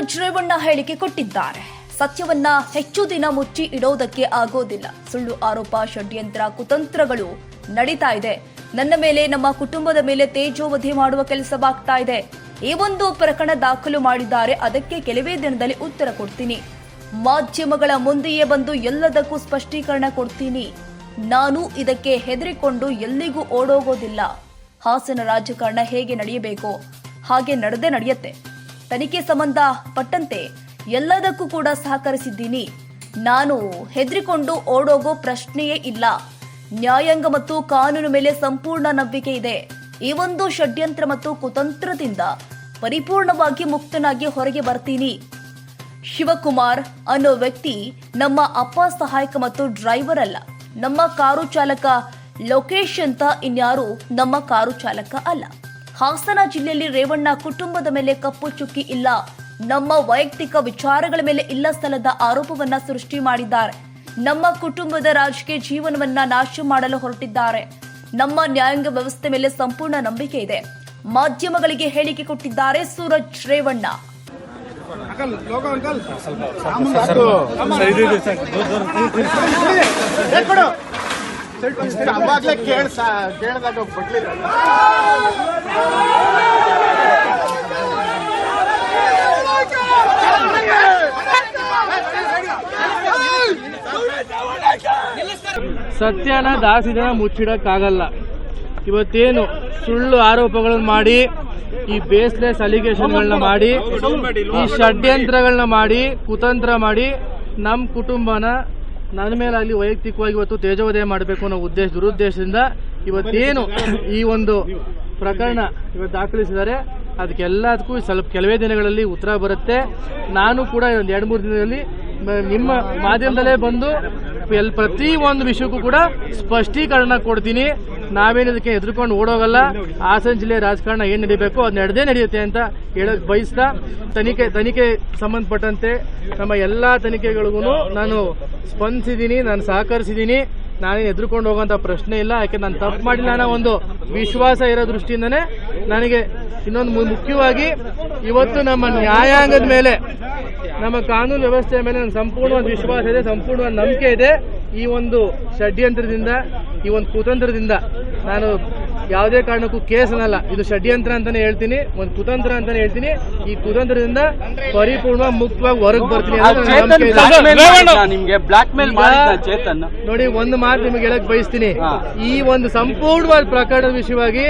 ರೇವಣ್ಣ ಹೇಳಿಕೆ ಕೊಟ್ಟಿದ್ದಾರೆ. ಸತ್ಯವನ್ನ ಹೆಚ್ಚು ದಿನ ಮುಚ್ಚಿ ಇಡೋದಕ್ಕೆ ಆಗೋದಿಲ್ಲ. ಸುಳ್ಳು ಆರೋಪ, ಷಡ್ಯಂತ್ರ, ಕುತಂತ್ರಗಳು ನಡೀತಾ ಇದೆ. ನನ್ನ ಮೇಲೆ, ನಮ್ಮ ಕುಟುಂಬದ ಮೇಲೆ ತೇಜೋವಧಿ ಮಾಡುವ ಕೆಲಸವಾಗ್ತಾ ಇದೆ. ಈ ಒಂದು ಪ್ರಕರಣ ದಾಖಲು ಮಾಡಿದ್ದಾರೆ. ಅದಕ್ಕೆ ಕೆಲವೇ ದಿನದಲ್ಲಿ ಉತ್ತರ ಕೊಡ್ತೀನಿ. ಮಾಧ್ಯಮಗಳ ಮುಂದೆಯೇ ಬಂದು ಎಲ್ಲದಕ್ಕೂ ಸ್ಪಷ್ಟೀಕರಣ ಕೊಡ್ತೀನಿ. ನಾನು ಇದಕ್ಕೆ ಹೆದರಿಕೊಂಡು ಎಲ್ಲಿಗೂ ಓಡೋಗೋದಿಲ್ಲ. ಹಾಸನ ರಾಜಕಾರಣ ಹೇಗೆ ನಡೆಯಬೇಕು? ಹಾಗೆ ನಡೆದೇ ನಡೆಯುತ್ತೆ. ತನಿಖೆ ಸಂಬಂಧ ಪಟ್ಟಂತೆ ಎಲ್ಲದಕ್ಕೂ ಕೂಡ ಸಹಕರಿಸಿದ್ದೀನಿ. ನಾನು ಹೆದರಿಕೊಂಡು ಓಡೋಗೋ ಪ್ರಶ್ನೆಯೇ ಇಲ್ಲ. ನ್ಯಾಯಾಂಗ ಮತ್ತು ಕಾನೂನು ಮೇಲೆ ಸಂಪೂರ್ಣ ನಂಬಿಕೆ ಇದೆ. ಈ ಒಂದು ಷಡ್ಯಂತ್ರ ಮತ್ತು ಕುತಂತ್ರದಿಂದ ಪರಿಪೂರ್ಣವಾಗಿ ಮುಕ್ತನಾಗಿ ಹೊರಗೆ ಬರ್ತೀನಿ. ಶಿವಕುಮಾರ್ ಅನ್ನೋ ವ್ಯಕ್ತಿ ನಮ್ಮ ಅಪ್ಪ ಸಹಾಯಕ ಮತ್ತು ಡ್ರೈವರ್ ಅಲ್ಲ. ನಮ್ಮ ಕಾರು ಚಾಲಕ ಲೋಕೇಶ್ ಅಂತ ಇನ್ಯಾರು ನಮ್ಮ ಕಾರು ಚಾಲಕ ಅಲ್ಲ. ಹಾಸನ ಜಿಲ್ಲೆಯಲ್ಲಿ ರೇವಣ್ಣ ಕುಟುಂಬದ ಮೇಲೆ ಕಪ್ಪು ಚುಕ್ಕಿ ಇಲ್ಲ ನಮ್ಮ ವೈಯಕ್ತಿಕ ವಿಚಾರಗಳ ಮೇಲೆ ಇಲ್ಲ ಸ್ಥಳದ ಆರೋಪವನ್ನ ಸೃಷ್ಟಿ ಮಾಡಿದ್ದಾರೆ ನಮ್ಮ ಕುಟುಂಬದ ರಾಜಕೀಯ ಜೀವನವನ್ನ ನಾಶ ಮಾಡಲು ಹೊರಟಿದ್ದಾರೆ ನಮ್ಮ ನ್ಯಾಯಾಂಗ ವ್ಯವಸ್ಥೆ ಮೇಲೆ ಸಂಪೂರ್ಣ ನಂಬಿಕೆ ಇದೆ ಮಾಧ್ಯಮಗಳಿಗೆ ಹೇಳಿಕೆ ಕೊಟ್ಟಿದ್ದಾರೆ ಸೂರಜ್ ರೇವಣ್ಣ ಕೇಳ ಸತ್ಯನ ದಾಸಿದನ ಮುಚ್ಚಿಡಕ್ಕಾಗಲ್ಲ. ಇವತ್ತೇನು ಸುಳ್ಳು ಆರೋಪಗಳನ್ನು ಮಾಡಿ, ಈ ಬೇಸ್ಲೆಸ್ ಅಲಿಗೇಷನ್ಗಳನ್ನ ಮಾಡಿ, ಈ ಷಡ್ಯಂತ್ರಗಳನ್ನ ಮಾಡಿ, ಕುತಂತ್ರ ಮಾಡಿ ನಮ್ಮ ಕುಟುಂಬನ ನನ್ನ ಮೇಲಾಗಲಿ ವೈಯಕ್ತಿಕವಾಗಿ ಇವತ್ತು ತೇಜೋದಯ ಮಾಡಬೇಕು ಅನ್ನೋ ಉದ್ದೇಶ, ದುರುದ್ದೇಶದಿಂದ ಇವತ್ತೇನು ಈ ಒಂದು ಪ್ರಕರಣ ಇವತ್ತು ದಾಖಲಿಸಿದ್ದಾರೆ. ಅದಕ್ಕೆಲ್ಲದಕ್ಕೂ ಸ್ವಲ್ಪ ಕೆಲವೇ ದಿನಗಳಲ್ಲಿ ಉತ್ತರ ಬರುತ್ತೆ. ನಾನು ಕೂಡ ಒಂದು ಎರಡು ಮೂರು ದಿನದಲ್ಲಿ ನಿಮ್ಮ ಮಾಧ್ಯಮದಲ್ಲೇ ಬಂದು ಎಲ್ ಪ್ರತಿ ಒಂದು ವಿಷಯಕ್ಕೂ ಕೂಡ ಸ್ಪಷ್ಟೀಕರಣ ಕೊಡ್ತೀನಿ. ನಾವೇನು ಅದಕ್ಕೆ ಎದುರ್ಕೊಂಡು ಓಡೋಗಲ್ಲ. ಹಾಸನ ಜಿಲ್ಲೆ ರಾಜಕಾರಣ ಏನು ನಡೀಬೇಕು, ಅದು ನಡೆದೇ ನಡೆಯುತ್ತೆ ಅಂತ ಹೇಳಕ್ ಬಯಸ್ತಾ ತನಿಖೆ ತನಿಖೆ ಸಂಬಂಧಪಟ್ಟಂತೆ ನಮ್ಮ ಎಲ್ಲ ತನಿಖೆಗಳಿಗೂ ನಾನು ಸ್ಪಂದಿಸಿದ್ದೀನಿ ನಾನು ಸಹಕರಿಸಿದ್ದೀನಿ ನಾನೇನು ಎದುರ್ಕೊಂಡು ಹೋಗೋಂಥ ಪ್ರಶ್ನೆ ಇಲ್ಲ, ಯಾಕೆ ನಾನು ತಪ್ಪು ಮಾಡಿಲ್ಲ ಅನ್ನೋ ಒಂದು ವಿಶ್ವಾಸ ಇರೋ ದೃಷ್ಟಿಯಿಂದನೇ ನನಗೆ ಇನ್ನೊಂದು ಮುಖ್ಯವಾಗಿ ಇವತ್ತು ನಮ್ಮ ನ್ಯಾಯಾಂಗದ ಮೇಲೆ, ನಮ್ಮ ಕಾನೂನು ವ್ಯವಸ್ಥೆಯ ಮೇಲೆ ನನ್ನ ಸಂಪೂರ್ಣವಾದ ವಿಶ್ವಾಸ ಇದೆ, ಸಂಪೂರ್ಣವಾದ ನಂಬಿಕೆ ಇದೆ ಈ ಒಂದು ಷಡ್ಯಂತ್ರದಿಂದ. ಈ ಒಂದು ಕುತಂತ್ರದಿಂದ ನಾನು ಯಾವುದೇ ಕಾರಣಕ್ಕೂ ಕೇಸ್ ಅನ್ನಲ್ಲ ಇದು ಷಡ್ಯಂತ್ರ ಅಂತಾನೆ ಹೇಳ್ತೀನಿ ಒಂದು ಕುತಂತ್ರ ಅಂತಾನೆ ಹೇಳ್ತೀನಿ. ಈ ಕುತಂತ್ರದಿಂದ ಪರಿಪೂರ್ಣ ಮುಕ್ತವಾಗಿ ಹೊರಗೆ ಬರ್ತೀನಿ. ನಿಮ್ಗೆ ಬ್ಲಾಕ್ ಮೇಲ್ ಚೇತನ್? ನೋಡಿ ಒಂದು ಮಾತು ನಿಮ್ಗೆ ಹೇಳಕ್ ಬಯಸ್ತೀನಿ. ಈ ಒಂದು ಸಂಪೂರ್ಣವಾದ ಪ್ರಕರಣದ ವಿಷಯವಾಗಿ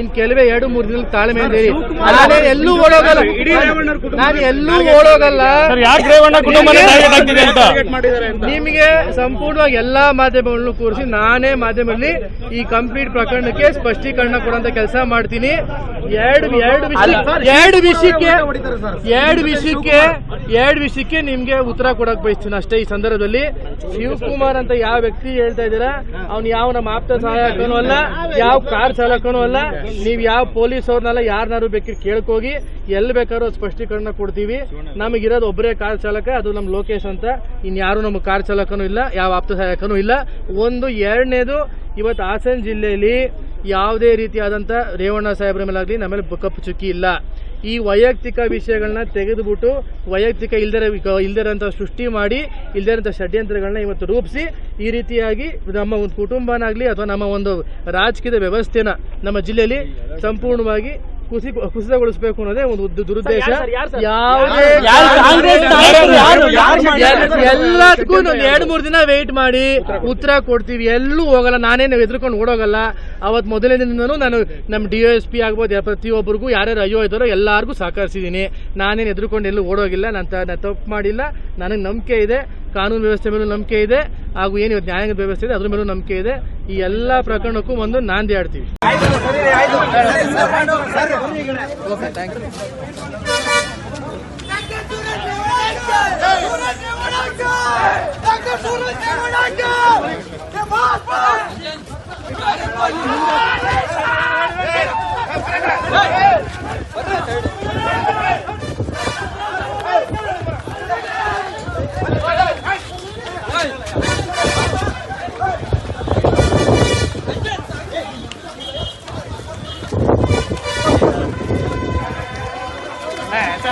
ಇನ್ ಕೆಲವೇ ಎರಡು ಮೂರು ದಿನ ತಾಳ್ಮೆ ಇರಿ ನಾನೇ ಎಲ್ಲೂ ಓಡೋಗಲ್ಲ. ನಾನು ಎಲ್ಲೂ ಓಡೋಗಲ್ಲ. ಯಾಕೆ ರೇವಣ್ಣ ಕುಟುಂಬನೇ ಟಾರ್ಗೆಟ್ ಆಗ್ತಿದೆ ಅಂತ? ನಿಮಗೆ ಸಂಪೂರ್ಣವಾಗಿ ಎಲ್ಲಾ ಮಾಧ್ಯಮಗಳನ್ನು ಕೂರಿಸಿ ನಾನೇ ಮಾಧ್ಯಮದಲ್ಲಿ ಈ ಕಂಪ್ಲೀಟ್ ಪ್ರಕರಣಕ್ಕೆ ಸ್ಪಷ್ಟೀಕರಣ ಕೊಡುವಂತ ಕೆಲಸ ಮಾಡ್ತೀನಿ. ಎರಡು ಎರಡು ವಿಷಯ ಎರಡು ವಿಷಯಕ್ಕೆ ಎರಡು ವಿಷಯಕ್ಕೆ ಎರಡು ವಿಷಯಕ್ಕೆ ನಿಮ್ಗೆ ಉತ್ತರ ಕೊಡಕ್ ಬಯಸ್ತೀನಿ ಅಷ್ಟೇ ಈ ಸಂದರ್ಭದಲ್ಲಿ. ಶಿವಕುಮಾರ್ ಅಂತ ಯಾವ ವ್ಯಕ್ತಿ ಹೇಳ್ತಾ ಇದ್ದೀರಾ? ಅವ್ನು ಯಾವ ನಮ್ಮ ಆಪ್ತ ಸಹಾಯಕನೂ ಅಲ್ಲ ಯಾವ ಕಾರ್ ಚಾಲಕನೂ ಅಲ್ಲ. ನೀವ್ ಯಾವ ಪೊಲೀಸ್ ಅವ್ರನ್ನೆಲ್ಲ ಯಾರನ್ನಾರು ಬೇಕಿದ್ರೆ ಕೇಳ್ಕೋಗಿ ಎಲ್ಲಿ ಬೇಕಾದ್ರೂ ಸ್ಪಷ್ಟೀಕರಣ ಕೊಡ್ತೀವಿ. ನಮಗಿರೋದು ಒಬ್ಬರೇ ಕಾರ್ ಚಾಲಕ ಅದು ನಮ್ಮ ಲೋಕೇಶ್ ಅಂತ. ಇನ್ಯಾರು ನಮ್ಮ ಕಾರ್ ಚಾಲಕನೂ ಇಲ್ಲ ಯಾವ ಆಪ್ತ ಸಹಾಯಕನೂ ಇಲ್ಲ. ಒಂದು ಎರಡನೇದು ಇವತ್ತು ಹಾಸನ ಜಿಲ್ಲೆಯಲ್ಲಿ ಯಾವುದೇ ರೀತಿಯಾದಂಥ ರೇವಣ್ಣ ಸಾಹೇಬ್ರ ಮೇಲಾಗಲಿ ನಮ್ಮ ಮೇಲೆ ಕಪ್ಪು ಚುಕ್ಕಿ ಇಲ್ಲ. ಈ ವೈಯಕ್ತಿಕ ವಿಷಯಗಳನ್ನ ತೆಗೆದುಬಿಟ್ಟು ವೈಯಕ್ತಿಕ ಇಲ್ದರ ಇಲ್ದಿರೋಂಥ ಸೃಷ್ಟಿ ಮಾಡಿ ಇಲ್ದಿರೋಂಥ ಷಡ್ಯಂತ್ರಗಳನ್ನ ಇವತ್ತು ರೂಪಿಸಿ, ಈ ರೀತಿಯಾಗಿ ನಮ್ಮ ಒಂದು ಕುಟುಂಬನಾಗಲಿ ಅಥವಾ ನಮ್ಮ ಒಂದು ರಾಜಕೀಯದ ವ್ಯವಸ್ಥೆನ ನಮ್ಮ ಜಿಲ್ಲೆಯಲ್ಲಿ ಸಂಪೂರ್ಣವಾಗಿ ಕುಸಿ ಕುಸಿತಗೊಳಿಸಬೇಕು ಅನ್ನೋದೇ ಒಂದು ದುರುದ್ದೇಶ. ಯಾವುದೇ ಎಲ್ಲದಕ್ಕೂ ಒಂದು ಎರಡು ಮೂರು ದಿನ ವೇಟ್ ಮಾಡಿ ಉತ್ತರ ಕೊಡ್ತೀವಿ. ಎಲ್ಲೂ ಹೋಗಲ್ಲ. ನಾನೇನು ಎದ್ರುಕೊಂಡು ಓಡೋಗಲ್ಲ. ಅವತ್ ಮೊದಲನೇ ದಿನನೂ ನಾನು ನಮ್ಮ ಡಿ ಎಸ್ ಪಿ ಆಗ್ಬೋದು ಪ್ರತಿಯೊಬ್ಬರಿಗೂ ಯಾರ್ಯಾರು ಅಯ್ಯೋ ಇದ್ದಾರೋ ಎಲ್ಲರಿಗೂ ಸಹಕರಿಸಿದೀನಿ ನಾನೇನು ಎದ್ರುಕೊಂಡು ಎಲ್ಲೂ ಓಡೋಗಿಲ್ಲ. ನಾನು ತಪ್ಪು ಮಾಡಿಲ್ಲ. ನನಗೆ ನಂಬಿಕೆ ಇದೆ. ಕಾನೂನು ವ್ಯವಸ್ಥೆ ಮೇಲೂ ನಂಬಿಕೆ ಇದೆ. ಹಾಗೂ ಏನು ನ್ಯಾಯಾಂಗ ನ್ಯಾಯಾಂಗದ ವ್ಯವಸ್ಥೆ ಇದೆ ಅದ್ರ ಮೇಲೂ ನಂಬಿಕೆ ಇದೆ. ಈ ಎಲ್ಲ ಪ್ರಕರಣಕ್ಕೂ ಒಂದು ನಾಂದಿ ಆಡ್ತೀವಿ.